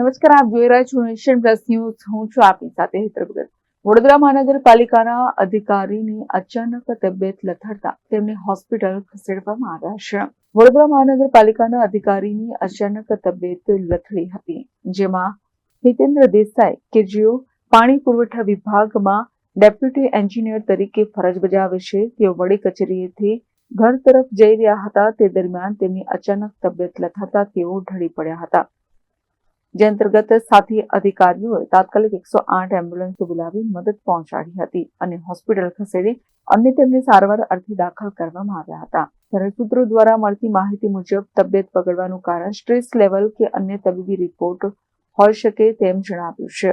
નમસ્કાર, આપ જોઈ રહ્યા છો નેશન પ્લસ ન્યૂઝ. હું છું આપની સાથે હેતરભગત વડોદરા મહાનગરપાલિકાના અધિકારીની અચાનક તબિયત લથડતા તેમને હોસ્પિટલ ખસેડવામાં આવ્યા છે. વડોદરા મહાનગરપાલિકાના અધિકારીની અચાનક તબિયત લથડી હતી, જેમાં હિતેન્દ્ર દેસાઈ, કે જેઓ પાણી પુરવઠા વિભાગમાં ડેપ્યુટી એન્જિનિયર તરીકે ફરજ બજાવે છે, તેઓ વડી કચેરીએથી ઘર તરફ જઈ રહ્યા હતા. તે દરમિયાન તેમની અચાનક તબિયત લથડતા તેઓ ઢળી પડ્યા હતા. જે અંતર્ગત સાથી અધિકારીઓએ તાત્કાલિક એકસો આઠ એમ્બ્યુલન્સ બોલાવી મદદ પહોંચાડી હતી અને હોસ્પિટલ ખસેડી અને તેમને સારવાર અર્થે દાખલ કરવામાં આવ્યા હતા. ત્યારે સૂત્રો દ્વારા મળતી માહિતી મુજબ તબિયત બગડવાનું કારણ સ્ટ્રેસ લેવલ કે અન્ય તબીબી રિપોર્ટ હોઈ શકે તેમ જણાવ્યું છે.